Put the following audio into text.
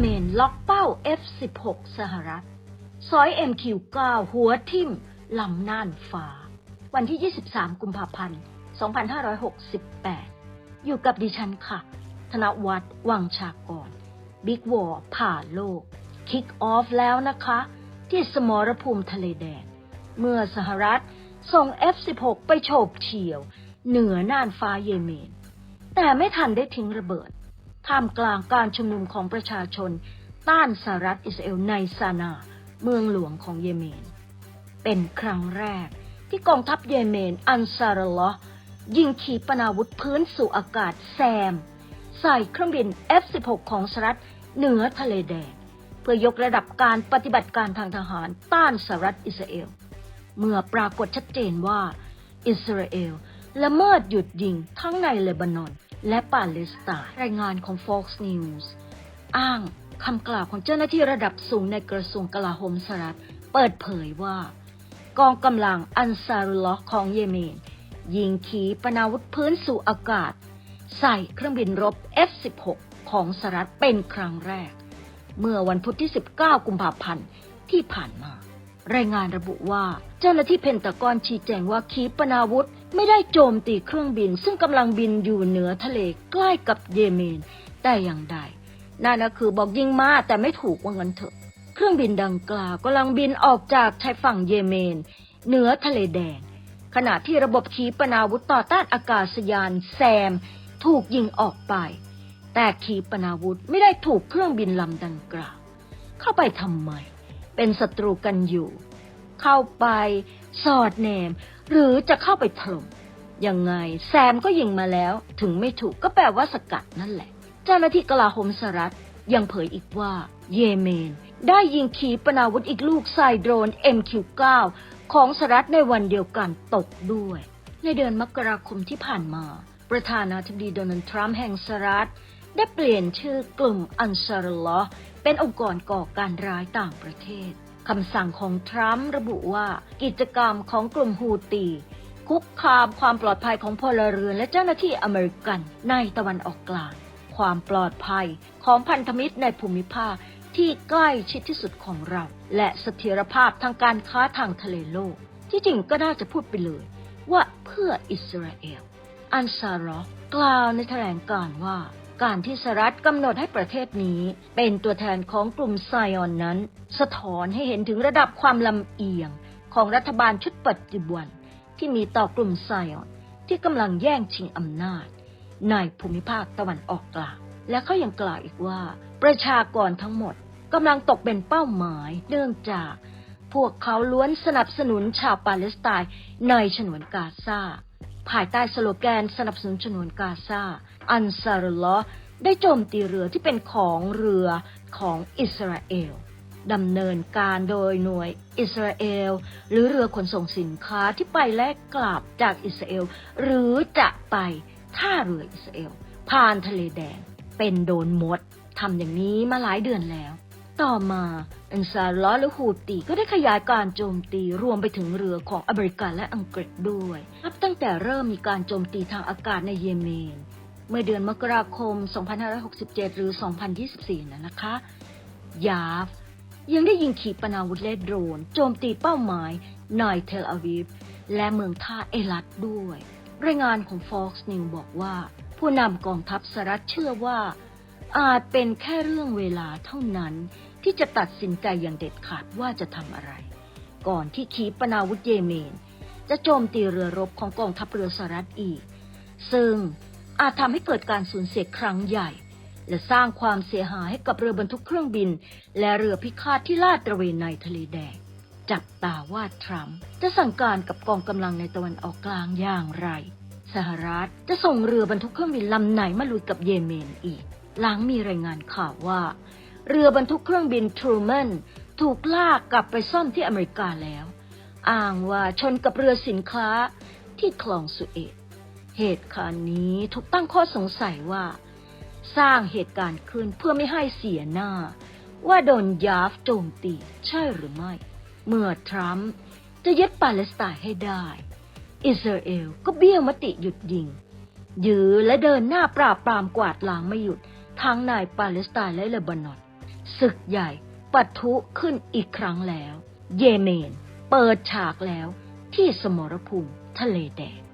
เมนล็อกเป้า F-16 สหรัฐซอย MQ9 หัวทิ่มลำน่านฟ้า วันที่ 23 กุมภาพันธ์ 2568 อยู่กับดิฉันค่ะ ธนวัฒน์วังชากร บิ๊กวอร์ผ่าโลก คิกออฟแล้วนะคะ ที่สมรภูมิทะเลแดง เมื่อสหรัฐส่ง F-16 ไปโฉบเฉี่ยว เหนือน่านฟ้าเยเมน แต่ไม่ทันได้ทิ้งระเบิด ท่ามกลางการชุมนุมของประชาชน ต้านสหรัฐอิสราเอลในซานา เมืองหลวงของเยเมน เป็นครั้งแรกที่กองทัพเยเมนอันซารุลลอฮ์ยิงขีปนาวุธพื้นสู่อากาศแซม ใส่เครื่องบิน F-16 ของสหรัฐเหนือทะเลแดง เพื่อยกระดับการปฏิบัติการทางทหารต้านสหรัฐอิสราเอล เมื่อปรากฏชัดเจนว่า อิสราเอลละเมิดหยุดยิงทั้งในเลบานอน และปาเลสไตน์รายงานของ Fox News อ้างคำกล่าวของเจ้าหน้าที่ระดับสูงในกระทรวงกลาโหมสหรัฐเปิดเผยว่า กองกำลังอันซารุลลอฮ์ของเยเมน ยิงขีปนาวุธพื้นสู่อากาศ ใส่เครื่องบินรบ F-16 ของสหรัฐเป็นครั้งแรก เมื่อวันพุธที่ 19 กุมภาพันธ์ที่ผ่านมา รายงานระบุว่าเจ้าหน้าที่เพนตากอนชี้แจงว่าขีปนาวุธ ไม่ได้โจมตีเครื่องบิน ซึ่งกำลังบินอยู่เหนือทะเลใกล้กับเยเมน แต่อย่างใดนั่นก็คือบอกยิงมาแต่ไม่ถูกว่างั้นเถอะ เครื่องบินดังกล่าวกำลังบินออกจากชายฝั่งเยเมน เหนือทะเลแดง ขณะที่ระบบขีปนาวุธต่อต้านอากาศยานแซม ถูกยิงออกไป แต่ขีปนาวุธไม่ได้ถูกเครื่องบินลำดังกล่าว เข้าไปทำไม เป็นศัตรูกันอยู่ เข้าไปสอดแนม หรือจะเข้าไปถล่มยังไงแซมก็ยิงมาแล้ว ถึงไม่ถูกก็แปลว่าสกัดนั่นแหละ เจ้าหน้าที่กลาโหมสหรัฐยังเผยอีกว่า เยเมน ได้ยิงขีปนาวุธอีกลูกใส่โดรน MQ9 ของสหรัฐในวันเดียวกันตกด้วย ในเดือนมกราคมที่ผ่านมา ประธานาธิบดีโดนัลด์ทรัมป์แห่งสหรัฐได้เปลี่ยนชื่อกลุ่มอันซารุลลอฮ์เป็นองค์กรก่อการร้ายต่างประเทศ คำสั่งของทรัมป์ระบุว่ากิจกรรมของกลุ่มฮูตี คุกคามความปลอดภัยของพลเรือนและเจ้าหน้าที่อเมริกันในตะวันออกกลาง ความปลอดภัยของพันธมิตรในภูมิภาคที่ใกล้ชิดที่สุดของเรา และเสถียรภาพทางการค้าทางทะเลโลก ที่จริงก็น่าจะพูดไปเลย ว่าเพื่ออิสราเอล อันซาร์กล่าวในแถลงการว่า การที่สหรัฐกำหนดให้ประเทศนี้ เป็นตัวแทนของกลุ่มไซออนนั้น สะท้อนให้เห็นถึงระดับความลำเอียงของรัฐบาลชุดปัจจุบันที่มีต่อกลุ่มไซออนที่กำลังแย่งชิงอำนาจ ในภูมิภาคตะวันออกกลาง และเขายังกล่าวอีกว่า ประชากรทั้งหมดกำลังตกเป็นเป้าหมายเนื่องจาก พวกเขาล้วนสนับสนุนชาวปาเลสไตน์ในฉนวนกาซาภายใต้สโลแกนสนับสนุนฉนวนกาซา อันซารุลลอฮ์ได้โจมตีเรือที่เป็นของเรือของอิสราเอลดำเนินการโดยหน่วยอิสราเอล หรือเรือขนส่งสินค้าที่ไปและกลับจากอิสราเอล หรือจะไปท่าเรืออิสราเอล ผ่านทะเลแดง เป็นโดนมดทำอย่างนี้มาหลายเดือนแล้ว ต่อมาอันซารุลลอฮ์และฮูตีก็ได้ขยายการโจมตีรวมไปถึงเรือของอเมริกันและอังกฤษด้วยนับตั้งแต่เริ่มมีการโจมตีทางอากาศในเยเมน เมื่อเดือนมกราคม 2567 หรือ 2024นะนะคะ ยาฟ ยังได้ยิงขีปนาวุธและโดรน โจมตีเป้าหมายในเทลอาวีฟ และเมืองท่าเอลัดด้วย รายงานของ Fox News บอกว่า ผู้นำกองทัพสหรัฐเชื่อว่า อาจเป็นแค่เรื่องเวลาเท่านั้น ที่จะตัดสินใจอย่างเด็ดขาดว่าจะทำอะไร ก่อนที่ขีปนาวุธเยเมน จะโจมตีเรือรบของกองทัพเรือสหรัฐอีก ซึ่ง อาจทำให้เกิดการสูญเสียครั้งใหญ่ และสร้างความเสียหายให้กับเรือบรรทุกเครื่องบิน และเรือพิฆาตที่ลาดตระเวนในทะเลแดง จับตาว่าทรัมป์จะสั่งการกับกองกำลังในตะวันออกกลางอย่างไร สหรัฐจะส่งเรือบรรทุกเครื่องบินลำไหนมาลุยกับเยเมนอีก หลังมีรายงานข่าวว่า เรือบรรทุกเครื่องบินทรูแมนถูกลากกลับไปซ่อมที่อเมริกาแล้ว อ้างว่าชนกับเรือสินค้าที่คลองสุเอต เหตุการณ์นี้ถูกตั้งข้อสงสัยว่า สร้างเหตุการณ์ขึ้นเพื่อไม่ให้เสียหน้า ว่าโดนยาฟโจมตีใช่หรือไม่ เมื่อทรัมป์จะยึดปาเลสไตน์ให้ได้ อิสราเอลก็เบี้ยวมติหยุดยิง ยื้อและเดินหน้าปราบปรามกวาดล้างไม่หยุดทั้งในปาเลสไตน์และเลบานอนศึกใหญ่ปะทุขึ้นอีกครั้งแล้ว เยเมน เปิดฉากแล้วที่สมรภูมิทะเลแดง